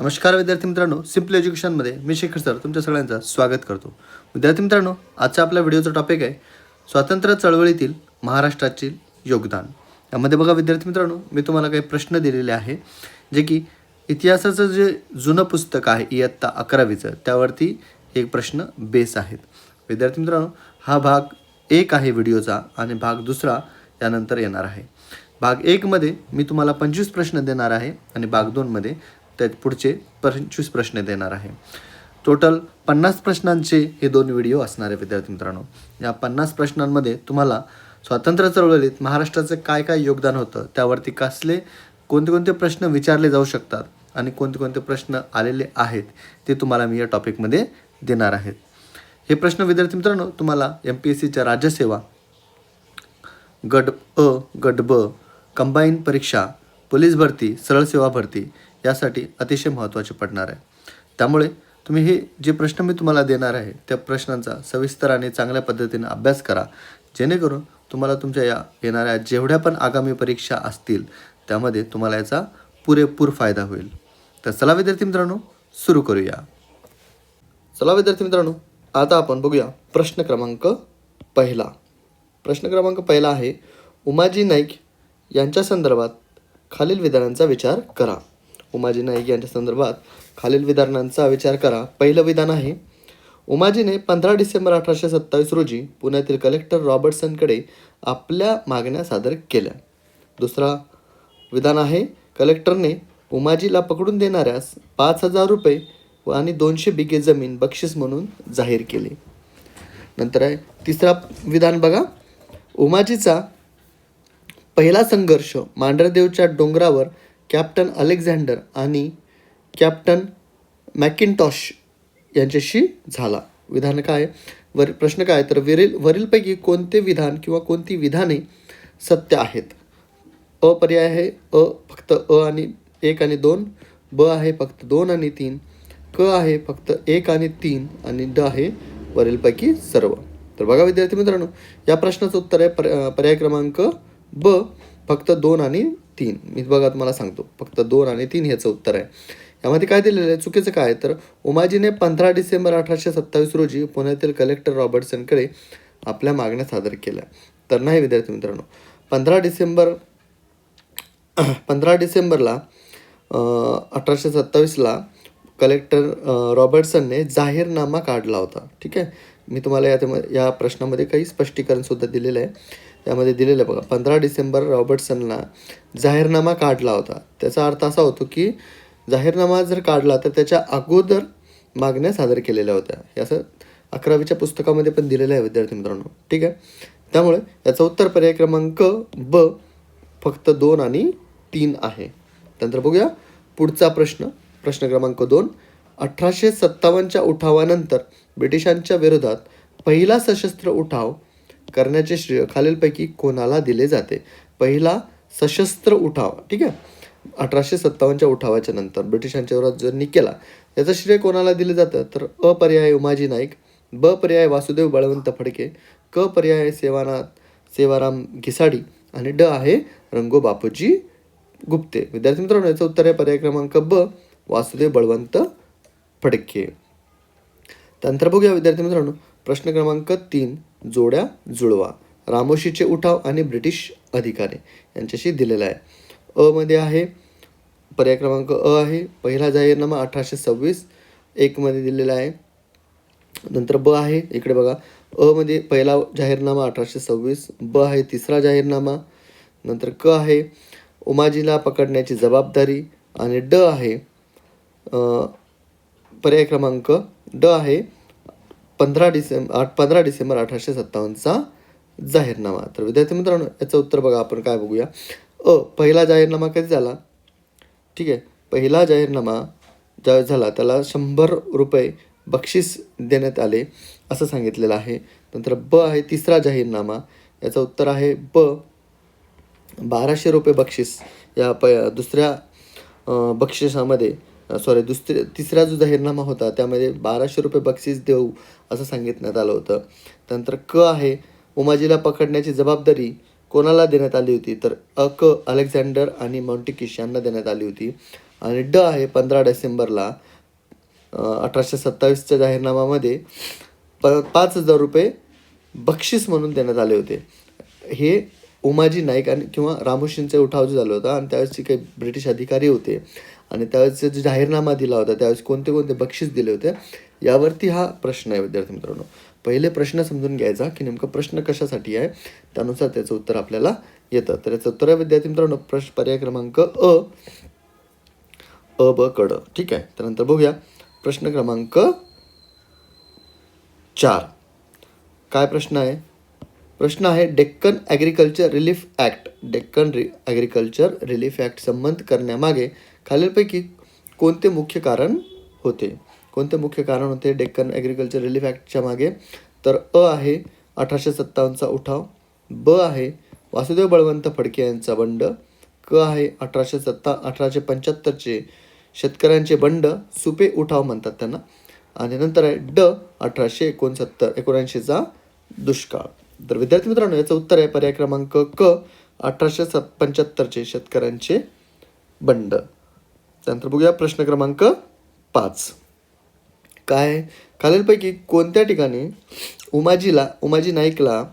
नमस्कार विद्यार्थी मित्रांनो सिंपल एज्युकेशनमध्ये मी शेखर सर तुमच्या सगळ्यांचं स्वागत करतो. विद्यार्थी मित्रांनो आजचा आपल्या व्हिडिओचा टॉपिक आहे स्वातंत्र्य चळवळीतील महाराष्ट्राचे योगदान. यामध्ये बघा विद्यार्थी मित्रांनो मी तुम्हाला काही प्रश्न दिलेले आहे जे की इतिहासाचं जे जुनं पुस्तक आहे इयत्ता अकरावीचं त्यावरती एक प्रश्न बेस आहेत. विद्यार्थी मित्रांनो हा भाग एक आहे व्हिडिओचा आणि भाग दुसरा यानंतर येणार आहे. भाग एकमध्ये मी तुम्हाला पंचवीस प्रश्न देणार आहे आणि भाग दोनमध्ये त्यात पुढचे पंचवीस प्रश्न देणार आहे. टोटल पन्नास प्रश्नांचे हे दोन व्हिडिओ असणार आहे विद्यार्थी मित्रांनो. या पन्नास प्रश्नांमध्ये तुम्हाला स्वातंत्र्य चळवळीत महाराष्ट्राचं काय काय योगदान होतं त्यावरती कसले कोणते कोणते प्रश्न विचारले जाऊ शकतात आणि कोणते कोणते प्रश्न आलेले आहेत ते तुम्हाला मी या टॉपिकमध्ये देणार आहेत हे प्रश्न विद्यार्थी मित्रांनो तुम्हाला एम पी एस सीच्या राज्यसेवा गट अ गट ब कंबाईन परीक्षा पोलीस भरती सरळ सेवा भरती यासाठी अतिशय महत्त्वाचे पडणार आहे. त्यामुळे तुम्ही हे जे प्रश्न मी तुम्हाला देणार आहे त्या प्रश्नांचा सविस्तर आणि चांगल्या पद्धतीने अभ्यास करा. जेणेकरून तुम्हाला तुमच्या या येणाऱ्या जेवढ्या पण आगामी परीक्षा असतील त्यामध्ये तुम्हाला याचा पुरेपूर फायदा होईल. तर चला विद्यार्थी मित्रांनो सुरू करूया. चला विद्यार्थी मित्रांनो आता आपण बघूया प्रश्न क्रमांक पहिला. प्रश्न क्रमांक पहिला आहे उमाजी नाईक यांच्या संदर्भात खालील विधानांचा विचार करा. उमाजी नाईक यांच्या संदर्भात खालील विधानांचा विचार करा. पहिलं विधान आहे उमाजीने पंधरा डिसेंबर अठराशे सत्तावीस रोजी पुण्यातील कलेक्टर रॉबर्टसनकडे आपल्या मागण्या सादर केल्या. दुसरा विधान आहे कलेक्टरने उमाजीला पकडून देणाऱ्यास पाच हजार रुपये व आणि दोनशे बिगे जमीन बक्षीस म्हणून जाहीर केले. नंतर आहे तिसरा विधान बघा. उमाजीचा पहिला संघर्ष मांढरदेवच्या डोंगरावर कॅप्टन अलेक्झांडर आणि कॅप्टन मॅकिनटॉश यांच्याशी झाला. विधान काय? वर प्रश्न काय? तर वरील वरीलपैकी कोणते विधान किंवा कोणती विधाने सत्य आहेत? अ पर्याय आहे अ फक्त अ आणि एक आणि दोन. ब आहे फक्त दोन आणि तीन. क आहे फक्त एक आणि तीन आणि ड आहे वरीलपैकी सर्व. तर बघा विद्यार्थी मित्रांनो या प्रश्नाचं उत्तर आहे पर पर्याय क्रमांक ब. फक्त दोन आणि तीन. मी बघा तुम्हाला सांगतो. फक्त दोन आणि तीन ह्याचं उत्तर आहे. यामध्ये काय दिलेलं आहे? चुकीचं काय तर उमाजीने पंधरा डिसेंबर अठराशे सत्तावीस रोजी पुण्यातील कलेक्टर रॉबर्टसनकडे आपल्या मागण्या सादर केल्या. तर नाही विद्यार्थी मित्रांनो पंधरा डिसेंबर पंधरा डिसेंबरला अठराशे सत्तावीसला कलेक्टर रॉबर्टसनने जाहीरनामा काढला होता. ठीक आहे? मी तुम्हाला या या प्रश्नामध्ये काही स्पष्टीकरणसुद्धा दिलेलं आहे. त्यामध्ये दिलेलं आहे बघा. पंधरा डिसेंबर रॉबर्टसनला जाहीरनामा काढला होता. त्याचा अर्थ असा होतो की जाहीरनामा जर काढला तर त्याच्या अगोदर मागण्या सादर केलेल्या होत्या. हे असं अकरावीच्या पुस्तकामध्ये पण दिलेलं आहे विद्यार्थी मित्रांनो. ठीक आहे? त्यामुळे याचं उत्तर पर्याय क्रमांक ब फक्त दोन आणि तीन आहे. त्यानंतर बघूया पुढचा प्रश्न. प्रश्न क्रमांक दोन. अठराशे सत्तावन्नच्या उठावानंतर ब्रिटिशांच्या विरोधात पहिला सशस्त्र उठाव करण्याचे श्रेय खालीलपैकी कोणाला दिले जाते? पहिला सशस्त्र उठाव. ठीक आहे? अठराशे सत्तावन्नच्या उठावाच्या नंतर ब्रिटिशांच्या विरोधात ज्यांनी केला. याचं श्रेय कोणाला दिलं जातं? तर अ पर्याय उमाजी नाईक ब पर्याय वासुदेव बळवंत फडके क पर्याय सेवानाथ सेवाराम घिसाडी आणि ड आहे रंगो बापूजी गुप्ते. विद्यार्थी मित्रांनो याचं उत्तर आहे पर्याय क्रमांक ब वासुदेव बळवंत फडके. त्यानंतर बघूया विद्यार्थी मित्रांनो प्रश्न क्रमांक तीन जोड्या जुळवा. रामोशीचे उठाव आणि ब्रिटिश अधिकारी यांच्याशी दिलेला आहे. अ मध्ये आहे पर्याय क्रमांक अ आहे पहिला जाहीरनामा अठराशे सव्वीस एकमध्ये दिलेला आहे. नंतर ब आहे इकडे बघा. अ मध्ये पहिला जाहीरनामा अठराशे सव्वीस ब आहे तिसरा जाहीरनामा नंतर क आहे उमाजीला पकडण्याची जबाबदारी आणि ड आहे पर्याय क्रमांक ड आहे पंधरा डिसेंबर आठ पंधरा डिसेंबर अठराशे सत्तावन्नचा जाहीरनामा. तर विद्यार्थी मित्रांनो याचं उत्तर बघा आपण काय बघूया. अ पहिला जाहीरनामा कधी झाला? ठीक आहे. पहिला जाहीरनामा ज्या झाला त्याला शंभर रुपये बक्षीस देण्यात आले असं सांगितलेलं आहे. नंतर ब आहे तिसरा जाहीरनामा. याचं उत्तर आहे ब. बाराशे रुपये बक्षीस या प दुसऱ्या बक्षिसामध्ये सॉरी दुसरी तिसरा जो जाहीरनामा होता त्यामध्ये बाराशे रुपये बक्षीस देऊ असं सांगितण्यात आलं होतं. त्यानंतर क आहे उमाजीला पकडण्याची जबाबदारी कोणाला देण्यात आली होती? तर अ क अलेक्झांडर आणि मॉन्टिकिश यांना देण्यात आली होती. आणि ड आहे पंधरा डिसेंबरला अठराशे सत्तावीसच्या जाहीरनाम्यामध्ये प पाच हजार रुपये बक्षीस म्हणून देण्यात आले होते. हे उमाजी नाईक आणि किंवा रामोशींचा उठाव जो झाला होता आणि त्यावेळेसचे काही ब्रिटिश अधिकारी होते. आणि त्यावेळेस जो जाहीरनामा दिला होता त्यावेळेस कोणते कोणते बक्षीस दिले होते यावरती हा प्रश्न आहे विद्यार्थी मित्रांनो. पहिले प्रश्न समजून घ्यायचा की नेमका प्रश्न कशासाठी आहे त्यानुसार त्याचं उत्तर आपल्याला येतं. तर याचं उत्तर आहे विद्यार्थी मित्रांनो प्रश्न पर्याय क्रमांक अ अ ब कड ठीक आहे? त्यानंतर बघूया. प्रश्न क्रमांक चार. काय प्रश्न आहे? प्रश्न आहे Deccan agriculture relief act. Deccan re agriculture relief act संबंध करण्यामागे खालीलपैकी कोणते मुख्य कारण होते? कोणते मुख्य कारण होते? डेक्कन ॲग्रिकल्चर रिलीफ ॲक्टच्या मागे. तर अ आहे अठराशे सत्तावन्नचा उठाव. ब आहे वासुदेव बळवंत फडके यांचा बंड. क आहे अठराशे सत्ता अठराशे पंच्याहत्तरचे शेतकऱ्यांचे बंड. सुपे उठाव म्हणतात त्यांना. आणि नंतर आहे ड अठराशे एकोणसत्तर एकोणऐंशीचा दुष्काळ. तर विद्यार्थी मित्रांनो याचं उत्तर आहे पर्याय क्रमांक क अठराशे सत पंच्याहत्तरचे शेतकऱ्यांचे बंड. त्यानंतर बघूया प्रश्न क्रमांक पाच. काय? खालीलपैकी कोणत्या ठिकाणी उमाजीला उमाजी नाईकला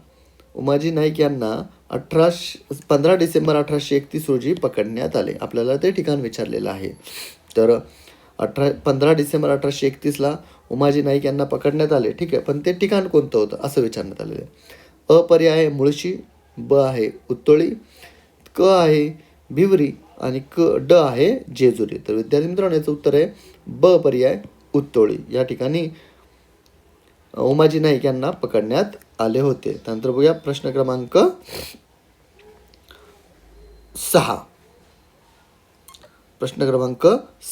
उमाजी नाईक यांना अठराशे पंधरा डिसेंबर अठराशे एकतीस रोजी पकडण्यात आले. आपल्याला ते ठिकाण विचारलेलं आहे. तर अठरा पंधरा डिसेंबर अठराशे एकतीसला उमाजी नाईक यांना पकडण्यात आले. ठीक आहे पण ते ठिकाण कोणतं होतं असं विचारण्यात आलेलं आहे. अ पर्याय आहे मुळशी ब आहे उत्तोळी क आहे भिवरी आणि क ड आहे जेजुरी. तर विद्यार्थी मित्रांनो याचं उत्तर आहे ब पर्याय उत्तोळी. या ठिकाणी उमाजी नाईक यांना पकडण्यात आले होते. त्यानंतर बघूया प्रश्न क्रमांक सहा. प्रश्न क्रमांक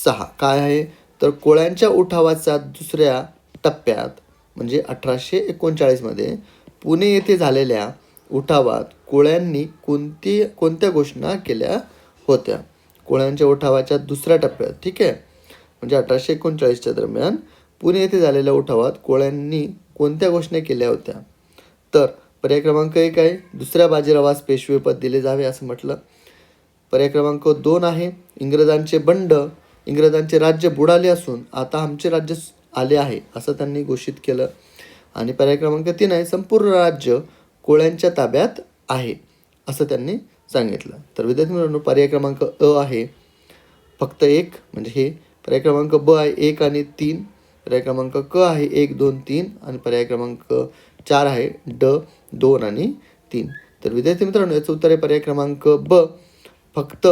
सहा. काय आहे? तर कोळ्यांच्या उठावाच्या दुसऱ्या टप्प्यात म्हणजे अठराशे एकोणचाळीसमध्ये पुणे येथे झालेल्या उठावात कोळ्यांनी कोणती कोणत्या घोषणा केल्या होत्या. कोळ्यांच्या उठावाच्या दुसऱ्या टप्प्यात ठीक आहे? म्हणजे अठराशे एकोणचाळीसच्या दरम्यान पुणे येथे झालेल्या उठावात कोळ्यांनी कोणत्या घोषणा केल्या होत्या? तर पर्याय क्रमांक एक आहे दुसऱ्या बाजीरावास पेशवेपद दिले जावे असं म्हटलं. पर्याय क्रमांक दोन आहे इंग्रजांचे बंड इंग्रजांचे राज्य बुडाले असून आता आमचे राज्य आले आहे असं त्यांनी घोषित केलं. आणि पर्याय क्रमांक तीन आहे संपूर्ण राज्य कोळ्यांच्या ताब्यात आहे असं त्यांनी सांगितलं. तर विद्यार्थी मित्रांनो पर्याय क्रमांक अ आहे. फक्त एक म्हणजे हे. पर्याय क्रमांक ब आहे एक आणि तीन. पर्याय क्रमांक क आहे एक दोन तीन. आणि पर्याय क्रमांक चार आहे ड दोन आणि तीन. तर विद्यार्थी मित्रांनो याचं उत्तर आहे पर्याय क्रमांक ब. फक्त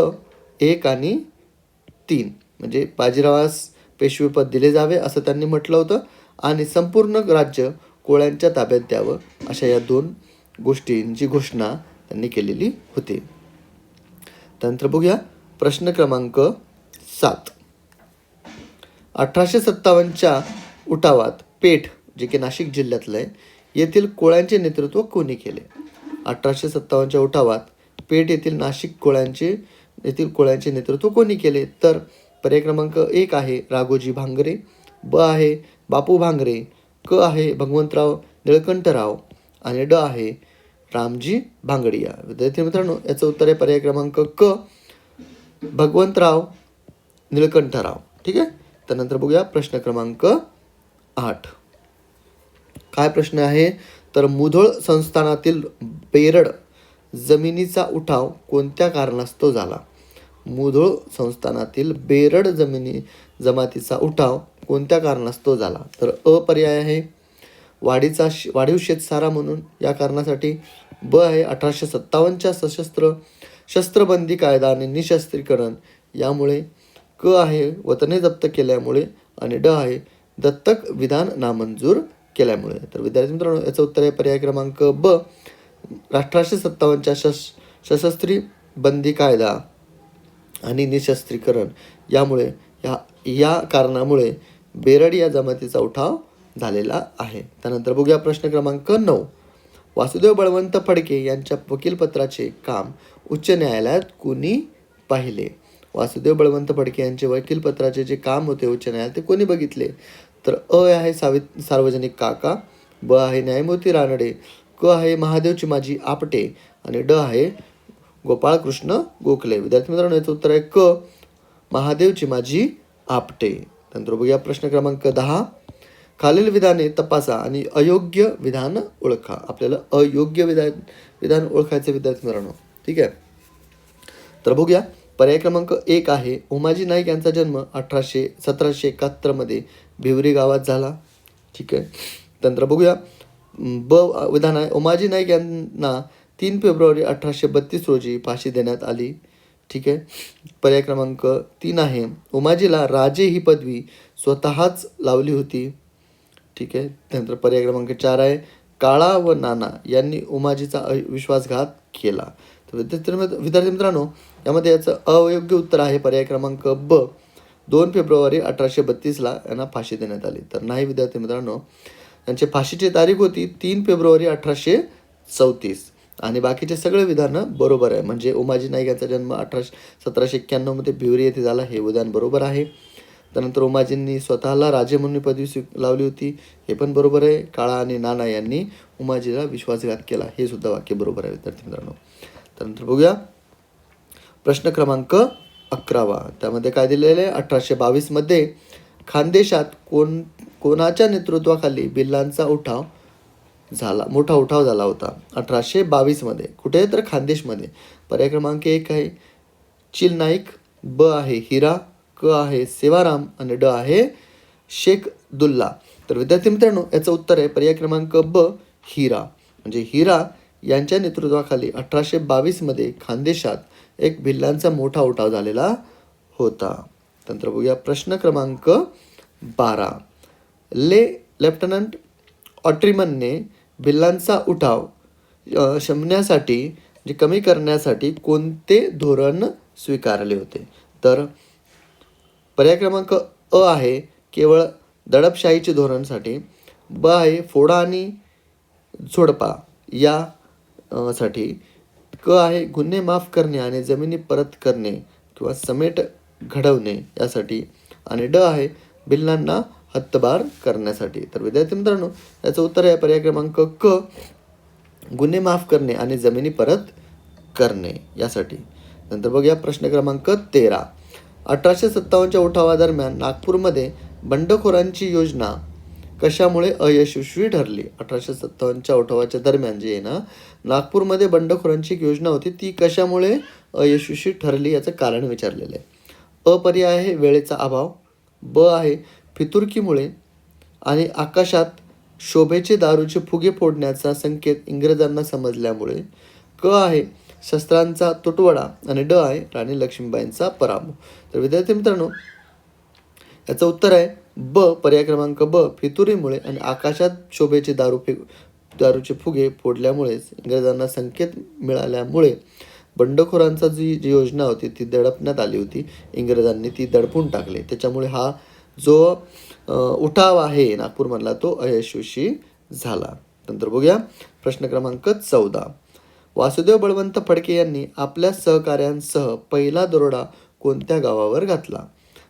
एक आणि तीन. म्हणजे बाजीरावास पेशवेपद दिले जावे असं त्यांनी म्हटलं होतं. आणि संपूर्ण राज्य कोळ्यांच्या ताब्यात द्यावं अशा या दोन गोष्टींची घोषणा त्यांनी केलेली होती. त्यानंतर बघूया. प्रश्न क्रमांक सात. अठराशे सत्तावन्नच्या उठावात पेठ जे की नाशिक जिल्ह्यातलं आहे येथील कोळ्यांचे नेतृत्व कोणी केले? अठराशे सत्तावन्नच्या उठावात पेठ येथील नाशिक कोळ्यांचे येथील कोळ्यांचे नेतृत्व कोणी केले? तर पर्याय क्रमांक एक आहे राघोजी भांगरे ब आहे बापू भांगरे क आहे भगवंतराव निळकंठराव आणि ड आहे रामजी भांगडिया. विद्यार्थी मित्रांनो याचं उत्तर आहे पर्याय क्रमांक क. भगवंतराव निळकंठराव. ठीक आहे? त्यानंतर बघूया प्रश्न क्रमांक आठ. काय प्रश्न आहे? तर मुधोळ संस्थानातील बेरड जमिनीचा उठाव कोणत्या कारणास्तव झाला? मुधोळ संस्थानातील बेरड जमिनी जमातीचा उठाव कोणत्या कारणास्तव झाला? तर अ पर्याय आहे. वाढीचा वाढीव शेतसारा म्हणून या कारणासाठी ब आहे अठराशे सत्तावन्नच्या सशस्त्र शस्त्रबंदी कायदा आणि निशस्त्रीकरण यामुळे क आहे वतने जप्त केल्यामुळे आणि ड आहे दत्तक विधान नामंजूर केल्यामुळे. तर विद्यार्थी मित्रांनो याचं उत्तर आहे पर्याय क्रमांक ब अठराशे सत्तावन्नच्या शस सशस्त्री बंदी कायदा आणि निशस्त्रीकरण यामुळे या या कारणामुळे बेरड या जमातीचा उठाव झालेला आहे. त्यानंतर बघूया प्रश्न क्रमांक नऊ. वासुदेव बळवंत फडके यांच्या वकीलपत्राचे काम उच्च न्यायालयात कुणी पाहिले? वासुदेव बळवंत फडके यांचे वकीलपत्राचे जे काम होते उच्च न्यायालयात ते कोणी बघितले? तर अ आहे सावित सार्वजनिक काका ब आहे न्यायमूर्ती रानडे क आहे महादेव चिमाजी आपटे आणि ड आहे गोपाळकृष्ण गोखले. विद्यार्थी मित्रांनो याचं उत्तर आहे क महादेव चिमाजी आपटे. नंतर बघूया प्रश्न क्रमांक दहा. खालील विधाने तपासा आणि अयोग्य विधान ओळखा. आपल्याला अयोग्य विधान विधान ओळखायचे विद्यार्थी मित्रांनो ठीक आहे? तर बघूया. पर्याय क्रमांक एक आहे उमाजी नाईक यांचा जन्म अठराशे सतराशे एकाहत्तरमध्ये भिवरी गावात झाला. ठीक आहे? नंतर बघूया. ब विधान आहे. उमाजी नाईक यांना तीन फेब्रुवारी अठराशे बत्तीस रोजी फाशी देण्यात आली. ठीक आहे? पर्याय क्रमांक तीन आहे. उमाजीला राजे ही पदवी स्वतःच लावली होती. ठीक आहे. त्यानंतर पर्याय क्रमांक चार आहे काळा व नाना यांनी उमाजीचा अ- विश्वासघात केला. तर विद्यार्थी विद्यार्थी मित्रांनो यामध्ये याचं अयोग्य उत्तर आहे पर्याय क्रमांक ब. दोन फेब्रुवारी अठराशे बत्तीसला यांना फाशी देण्यात आली. तर नाही विद्यार्थी मित्रांनो त्यांची फाशीची तारीख होती तीन फेब्रुवारी अठराशे चौतीस. आणि बाकीचे सगळे विधानं बरोबर आहे. म्हणजे उमाजी नाईक यांचा जन्म अठराशे सतराशे एक्क्याण्णवमध्ये भिवरी येथे झाला. हे विधान बरोबर आहे. त्यानंतर उमाजींनी स्वतःला राजे म्हणून पदवी स्वी लावली होती. हे पण बरोबर आहे. काळा आणि नाना यांनी उमाजीला विश्वासघात केला. हे सुद्धा वाक्य बरोबर आहे विद्यार्थी मित्रांनो. त्यानंतर बघूया. प्रश्न क्रमांक अकरावा. त्यामध्ये काय दिलेलं आहे? अठराशे बावीसमध्ये खानदेशात कोण कोणाच्या नेतृत्वाखाली बिल्लांचा उठाव झाला मोठा उठाव झाला होता? अठराशे बावीसमध्ये कुठे? तर खानदेशमध्ये पर्याय क्रमांक एक आहे. चिल नाईक ब आहे हिरा क आहे सेवाराम आणि ड आहे शेख दुल्ला तर विद्यार्थी मित्रांनो याचं उत्तर आहे पर्याय क्रमांक ब हिरा. म्हणजे हिरा यांच्या नेतृत्वाखाली अठराशे बावीसमध्ये खानदेशात एक भिल्लांचा मोठा उठाव झालेला होता. नंतर बघूया प्रश्न क्रमांक बारा. ले लेफ्टनंट ऑट्रिमनने भिल्लांचा उठाव शमण्यासाठी म्हणजे कमी करण्यासाठी कोणते धोरण स्वीकारले होते? तर पर्याय क्रमांक अ आहे केवळ दडपशाहीचे धोरणसाठी. ब आहे फोडा आणि झोडपा या साठी. क आहे गुन्हे माफ करणे आणि जमिनी परत करणे किंवा समेट घडवणे यासाठी. आणि ड आहे बिल्लांना हद्दबार करण्यासाठी. तर विद्यार्थी मित्रांनो याचं उत्तर आहे पर्याय क्रमांक क गुन्हे माफ करणे आणि जमिनी परत करणे यासाठी. नंतर बघूया प्रश्न क्रमांक तेरा. अठराशे सत्तावन्नच्या उठावादरम्यान नागपूरमध्ये बंडखोरांची योजना कशामुळे अयशस्वी ठरली? अठराशे सत्तावन्नच्या उठावाच्या दरम्यान जे आहे ना नागपूरमध्ये बंडखोरांची एक योजना होती. ती कशामुळे अयशस्वी ठरली याचं कारण विचारलेलं आहे. अ पर्याय आहे वेळेचा अभाव. ब आहे फितुरकीमुळे आणि आकाशात शोभेचे दारूचे फुगे फोडण्याचा संकेत इंग्रजांना समजल्यामुळे. क आहे शस्त्रांचा तुटवडा आणि ड आहे राणी लक्ष्मीबाईंचा पराभव. तर विद्यार्थी मित्रांनो याचं उत्तर आहे ब पर्याय क्रमांक ब फितुरीमुळे आणि आकाशात शोभेचे दारू फे दारूचे फुगे फोडल्यामुळेच इंग्रजांना संकेत मिळाल्यामुळे बंडखोरांचा जी जी योजना होती ती दडपण्यात आली होती. इंग्रजांनी ती दडपून टाकली. त्याच्यामुळे हा जो उठाव आहे नागपूरमधला तो अयशस्वी झाला. नंतर बघूया. प्रश्न क्रमांक चौदा. वासुदेव बळवंत फडके यांनी आपल्या सहकाऱ्यांसह पहिला दरोडा कोणत्या गावावर घातला?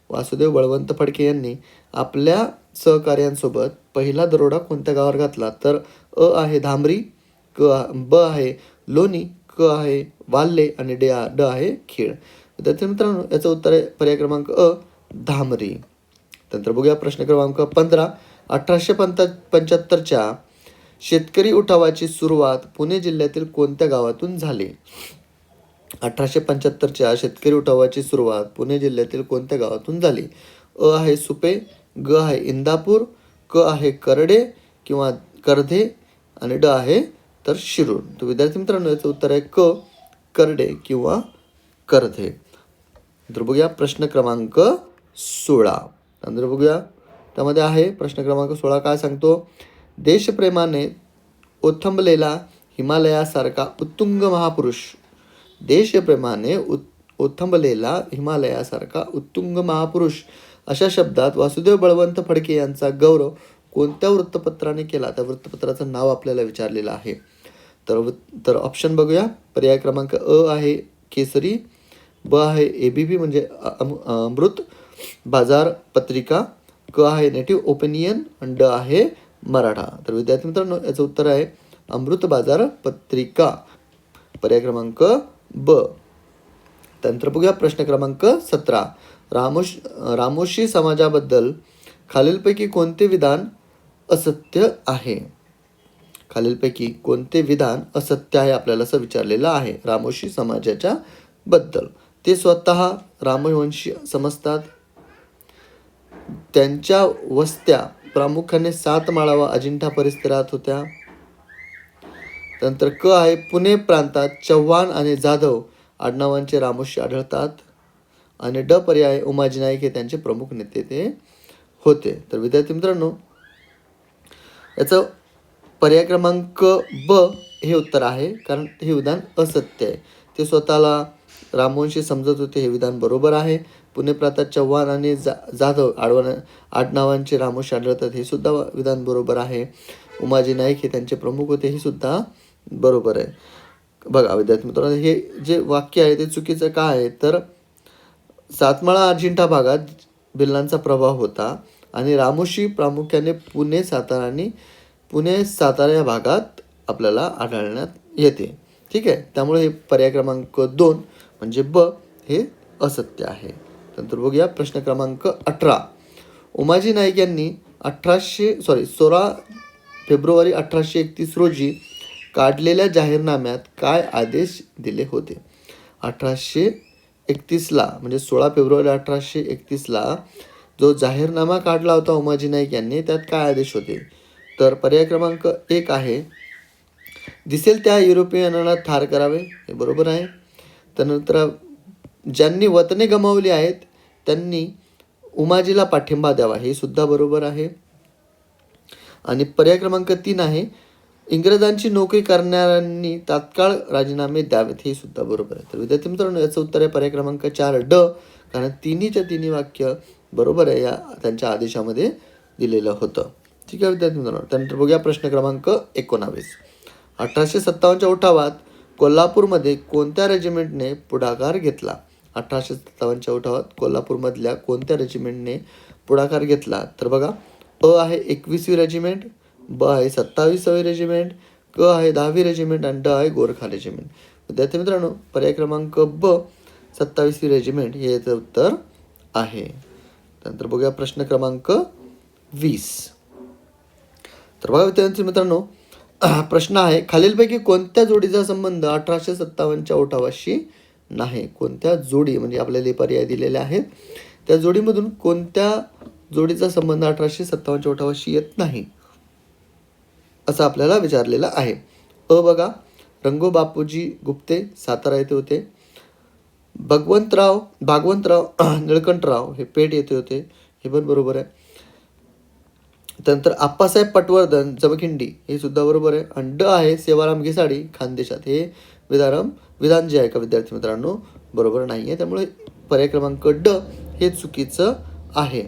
वासुदेव बळवंत फडके यांनी आपल्या सहकाऱ्यांसोबत पहिला दरोडा कोणत्या गावावर घातला? तर अ आहे धामरी क ब आहे लोणी क आहे वाल्ले आणि डे ड आहे खेळ विद्यार्थी मित्रांनो याचं उत्तर आहे पर्याय क्रमांक अ धामरी नंतर बघूया प्रश्न क्रमांक पंधरा. अठराशे पंत पंच्याहत्तरच्या शेतकरी उठावाची सुरुवात पुणे जिल्ह्यातील कोणत्या गावातून झाली? अठराशे पंच्याहत्तरच्या शेतकरी उठावाची सुरुवात पुणे जिल्ह्यातील कोणत्या गावातून झाली? अ आहे सुपे ग आहे इंदापूर क आहे करडे किंवा करधे आणि ड आहे तर शिरूर. तर विद्यार्थी मित्रांनो याचं उत्तर आहे क करडे किंवा करधे. नंतर बघूया प्रश्न क्रमांक सोळा. नंतर बघूया. त्यामध्ये आहे प्रश्न क्रमांक सोळा काय सांगतो? देशप्रेमाने ओथंबलेला हिमालयासारखा उत्तुंग महापुरुष. देशप्रेमाने उत् ओथंबलेला हिमालयासारखा उत्तुंग महापुरुष. अशा शब्दात वासुदेव बळवंत फडके यांचा गौरव कोणत्या वृत्तपत्राने केला? त्या वृत्तपत्राचं नाव आपल्याला विचारलेलं आहे. तर वृत्त- तर ऑप्शन बघूया. पर्याय क्रमांक अ आहे केसरी ब आहे ए बी पी म्हणजे अम- अमृत बाजार पत्रिका क आहे नेटिव्ह ओपिनियन आणि ड आहे मराठा. तर विद्यार्थी मित्रांनो याचं उत्तर आहे अमृत बाजार पत्रिका. पर्याय क्रमांक ब. त्यानंतर बघूया प्रश्न क्रमांक सतरा. रामोश रामोशी समाजाबद्दल खालीलपैकी कोणते विधान असत्य आहे? खालीलपैकी कोणते विधान असत्य आहे आपल्याला असं विचारलेलं आहे रामोशी समाजाच्या बद्दल. ते स्वतः रामवंशी समजतात. त्यांच्या वस्त्या प्रामुख्याने सात माळावा अजिंठा परिसरात होत्या. नंतर क आहे पुणे प्रांतात चव्हाण आणि जाधव आडनावांचे रामोशी आढळतात. आणि ड पर्याय उमाजी नाईक हे त्यांचे प्रमुख नेते ते होते. तर विद्यार्थी मित्रांनो याचं पर्याय क्रमांक ब हे उत्तर आहे कारण हे विधान असत्य आहे. ते स्वतःला रामवंशी समजत होते हे विधान बरोबर आहे. पुणे प्रांतात चव्हाण आणि जा जाधव आडवण आडनावांचे रामोशी आढळतात हे सुद्धा विधान बरोबर आहे. उमाजी नाईक हे त्यांचे प्रमुख होते. हे सुद्धा बरोबर आहे. बघा विद्यार्थी मित्रांनो हे जे वाक्य आहे ते चुकीचं का आहे? तर सातमाळा अजिंठा भागात भिल्लांचा प्रभाव होता आणि रामोशी प्रामुख्याने पुणे सातारा आणि पुणे सातारा या भागात आपल्याला आढळण्यात येते. ठीक आहे? त्यामुळे हे पर्याय क्रमांक दोन म्हणजे ब हे असत्य आहे. त्यानंतर बघूया प्रश्न क्रमांक अठरा. उमाजी नाईक यांनी अठराशे सॉरी सोळा फेब्रुवारी अठराशे एकतीस रोजी काढलेल्या जाहीरनाम्यात काय आदेश दिले होते? अठराशे एकतीसला म्हणजे सोळा फेब्रुवारी अठराशे एकतीसला जो जाहीरनामा काढला होता उमाजी नाईक यांनी त्यात काय आदेश होते? तर पर्याय क्रमांक एक आहे दिसेल त्या युरोपियनांना ठार करावे? हे बरोबर आहे. त्यानंतर ज्यांनी वतने गमावली आहेत त्यांनी उमाजीला पाठिंबा द्यावा. हे सुद्धा बरोबर आहे. आणि पर्याय क्रमांक तीन आहे इंग्रजांची नोकरी करणाऱ्यांनी तात्काळ राजीनामे द्यावेत. हे सुद्धा बरोबर आहे. तर विद्यार्थी मित्रांनो याचं उत्तर आहे पर्याय क्रमांक चार ड कारण तिन्हीच्या तिन्ही वाक्य बरोबर आहे या त्यांच्या आदेशामध्ये दिलेलं होतं. ठीक आहे विद्यार्थी मित्रांनो त्यानंतर बघूया प्रश्न क्रमांक एकोणावीस. अठराशे सत्तावन्नच्या उठावात कोल्हापूरमध्ये कोणत्या रेजिमेंटने पुढाकार घेतला? अठराशे सत्तावन्नच्या उठावात कोल्हापूरमधल्या कोणत्या रेजिमेंटने पुढाकार घेतला? तर बघा अ आहे एकवीसवी रेजिमेंट ब आहे सत्तावीसावी रेजिमेंट क आहे दहावी रेजिमेंट आणि ड आहे गोरखा रेजिमेंट विद्यार्थी मित्रांनो पर्याय क्रमांक ब सत्तावीसवी रेजिमेंट हे याचं उत्तर आहे. त्यानंतर बघूया प्रश्न क्रमांक वीस. तर बघा विद्यार्थी मित्रांनो प्रश्न आहे खालीलपैकी कोणत्या जोडीचा संबंध अठराशे सत्तावन्नच्या उठावाशी नाही. कोणत्या जोडी म्हणजे आपल्याला हे पर्याय दिलेले आहेत त्या जोडीमधून कोणत्या जोडीचा संबंध अठराशे सत्तावन्नच्या उठावाशी येत नाही असं आपल्याला विचारलेलं आहे. अ बघा रंगो बापूजी गुप्ते सातारा येथे होते. भगवंतराव भागवंतराव निळकंठराव हे पेठ येथे होते. हे पण बरोबर आहे. त्यानंतर आप्पासाहेब पटवर्धन जमखिंडी हे सुद्धा बरोबर आहे. आणि ड आहे सेवाराम घिसाडी खानदेशात. हे विदारम विधान जे आहे का विद्यार्थी मित्रांनो? बरोबर नाही आहे त्यामुळे पर्याय क्रमांक ड हे चुकीचं आहे.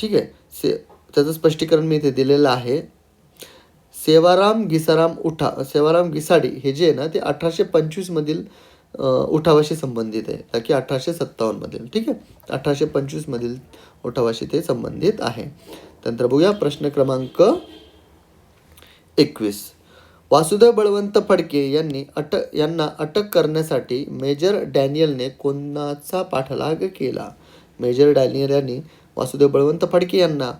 ठीक? आहे से त्याचं स्पष्टीकरण मी इथे दिलेलं आहे. सेवाराम घिसाराम उठा सेवाराम गिसाडी हे जे आहे ना ते अठराशे पंचवीसमधील उठावाशी संबंधित आहे. बाकी अठराशे सत्तावन्नमधील ठीक? आहे अठराशे पंचवीसमधील उठावाशी ते संबंधित आहे. त्यानंतर बघूया प्रश्न क्रमांक एकवीस. वासुदेव बळवंत फडके यांनी अटक यांना अटक करण्यासाठी मेजर डॅनियलने कोणाचा पाठलाग केला? मेजर डॅनियल यांनी वासुदेव बळवंत फडके यांना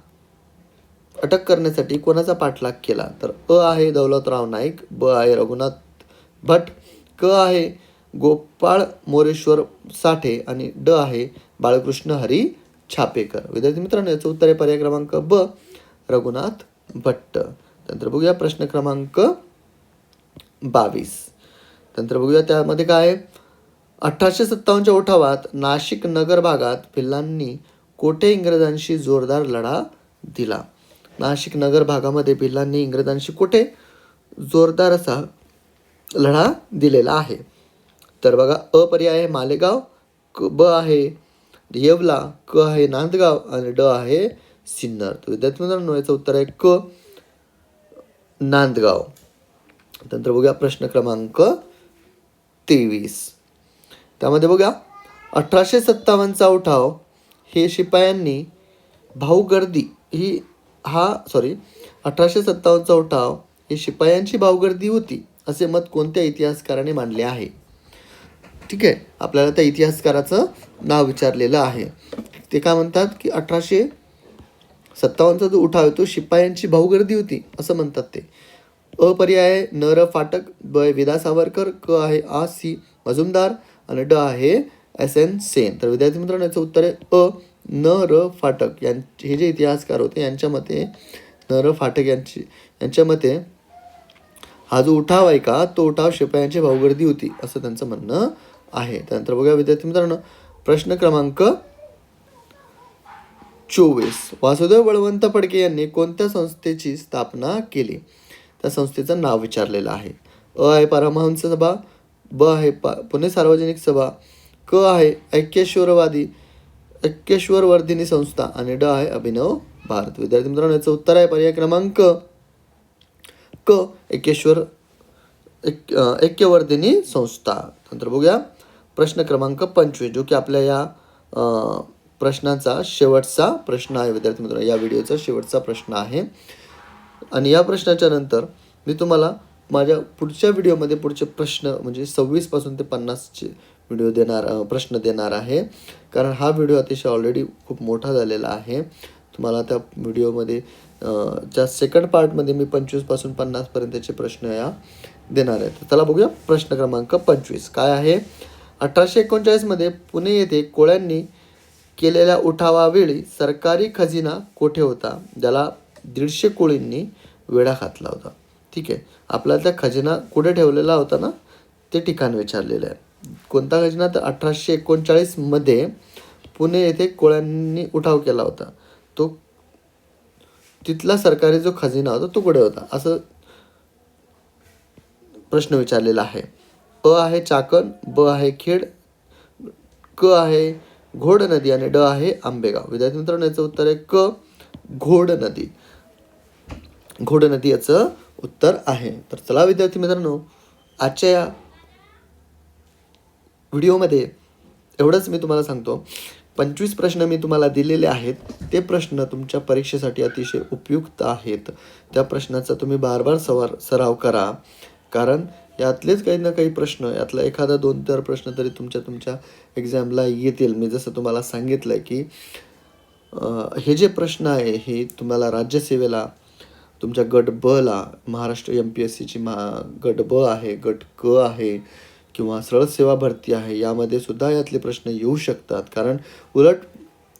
अटक करण्यासाठी कोणाचा पाठलाग केला? तर अ आहे दौलतराव नाईक ब आहे रघुनाथ भट क आहे गोपाळ मोरेश्वर साठे आणि ड आहे बाळकृष्ण हरी छापेकर. विद्यार्थी मित्रांनो याचं उत्तर आहे पर्याय क्रमांक ब रघुनाथ भट्ट. नंतर बघूया प्रश्न क्रमांक बावीस. नंतर बघूया त्यामध्ये काय आहे? अठराशे सत्तावन्नच्या उठावात नाशिक नगर भागात भिल्लांनी कोठे इंग्रजांशी जोरदार लढा दिला? नाशिक नगर भागामध्ये भिल्लांनी इंग्रजांशी कोठे जोरदार असा लढा दिलेला आहे? तर बघा अ पर्याय आहे मालेगाव क ब आहे येवला क आहे नांदगाव आणि ड आहे सिन्नर. तर विद्यार्थी मित्रांनो याचं उत्तर आहे क नांदगाव. नंतर बघूया प्रश्न क्रमांक तेवीस. त्यामध्ये बघा अठराशे सत्तावन्नचा उठाव हे शिपायांनी भाऊगर्दी ही हा सॉरी अठराशे सत्तावन्नचा उठाव ही शिपायांची भाऊगर्दी होती असे मत कोणत्या इतिहासकाराने मांडले आहे? ठीक आहे आपल्याला त्या इतिहासकाराचं नाव विचारलेलं आहे. ते काय म्हणतात की अठराशे सत्तावन्नचा जो उठाव आहे तो शिपायांची भाऊगर्दी होती असं म्हणतात ते. अ पर्याय न र फाटक ब विदा सावरकर क आहे आ सी मजुमदार आणि ड आहे एस एन सेन. तर विद्यार्थी मित्रांनो याचं उत्तर आहे अ न र फाटक. यां हे जे इतिहासकार होते यांच्या मते न र फाटक यांची यांच्या मते हा जो उठाव आहे का तो उठाव शिपायांची भाऊगर्दी होती असं त्यांचं म्हणणं आहे. त्यानंतर बघूया विद्यार्थी मित्रांनो प्रश्न क्रमांक चोवीस. वासुदेव बळवंत फडके यांनी कोणत्या संस्थेची स्थापना केली? त्या संस्थेचं नाव विचारलेलं आहे. अ आहे परमहंस सभा ब आहे पा पुणे सार्वजनिक सभा क आहे ऐक्येश्वरवादी ऐक्येश्वरवर्धिनी संस्था आणि ड आहे अभिनव भारत. विद्यार्थी मित्रांनो याचं उत्तर आहे पर्याय क्रमांक क ऐक्येश्वर ऐक्यवर्धिनी एक, ऐक्यवर्धिनी संस्था. नंतर बघूया. प्रश्न क्रमांक पंचवीस जो की आपल्या या प्रश्नाचा शेवटचा प्रश्न आहे. विद्यार्थी मित्रांनो या व्हिडिओचा शेवटचा प्रश्न आहे. आणि या प्रश्नाच्या नंतर मी तुम्हाला माझ्या पुढच्या व्हिडिओमध्ये पुढचे प्रश्न म्हणजे सव्वीसपासून ते पन्नासचे व्हिडिओ देणार प्रश्न देणार आहे. कारण हा व्हिडिओ अतिशय ऑलरेडी खूप मोठा झालेला आहे. तुम्हाला त्या व्हिडिओमध्ये ज्या च्या सेकंड पार्टमध्ये मी पंचवीसपासून पन्नासपर्यंतचे प्रश्न या देणार आहेत. त्याला चला बघूया प्रश्न क्रमांक पंचवीस. काय आहे? अठराशे एकोणचाळीसमध्ये पुणे येथे कोळ्यांनी केलेल्या उठावावेळी सरकारी खजिना कोठे होता? ज्याला दीडशे कोळींनी वेढा घातला होता. ठीक आहे. आपला त्या खजिना कुठे ठेवलेला होता ना? ते ठिकाण विचारलेलं आहे. कोणता खजिना? तर अठराशे एकोणचाळीसमध्ये पुणे येथे कोळ्यांनी उठाव केला होता. तो तिथला सरकारी जो खजिना होता तो कुठे होता? असं प्रश्न विचारलेला आहे. अ आहे चाकण ब आहे खेड क आहे घोड नदी आणि ड आहे आंबेगाव. विद्यार्थी मित्रांनो याचं उत्तर आहे क घोड नदी. घोड नदी याचं उत्तर आहे. तर चला विद्यार्थी मित्रांनो आजच्या या व्हिडिओमध्ये एवढंच मी तुम्हाला सांगतो. पंचवीस प्रश्न मी तुम्हाला दिलेले आहेत. ते प्रश्न तुमच्या परीक्षेसाठी अतिशय उपयुक्त आहेत. त्या प्रश्नाचा तुम्ही बार बार सवार सराव करा. कारण यातलेच काही ना काही प्रश्न यातला एखादा दोन चार प्रश्न तरी तुमच्या तुमच्या एक्झामला येतील. मी जसं तुम्हाला सांगितलं की हे जे प्रश्न आहे हे तुम्हाला राज्यसेवेला तुमच्या गट ब ला महाराष्ट्र एम पी एस सीची महा गट ब आहे गट क आहे किंवा सरळ सेवा भरती आहे यामध्ये सुद्धा यातले प्रश्न येऊ शकतात. कारण उलट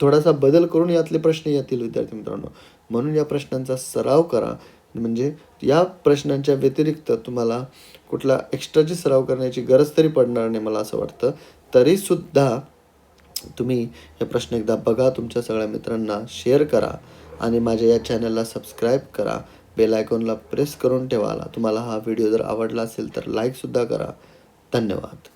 थोडासा बदल करून यातले प्रश्न येतील विद्यार्थी मित्रांनो. म्हणून या प्रश्नांचा सराव करा. म्हणजे या प्रश्नांच्या व्यतिरिक्त तुम्हाला कुठला एक्स्ट्राची सराव करण्याची गरज तरी पडणार नाही मला असं वाटतं. तरीसुद्धा तुम्ही हे प्रश्न एकदा बघा तुमच्या सगळ्या मित्रांना शेअर करा. आणि माझ्या या चॅनलला सबस्क्राईब करा. बेल आयकॉनला प्रेस करून ठेवाला तुम्हाला हा व्हिडिओ जर आवडला असेल तर लाईकसुद्धा करा. धन्यवाद.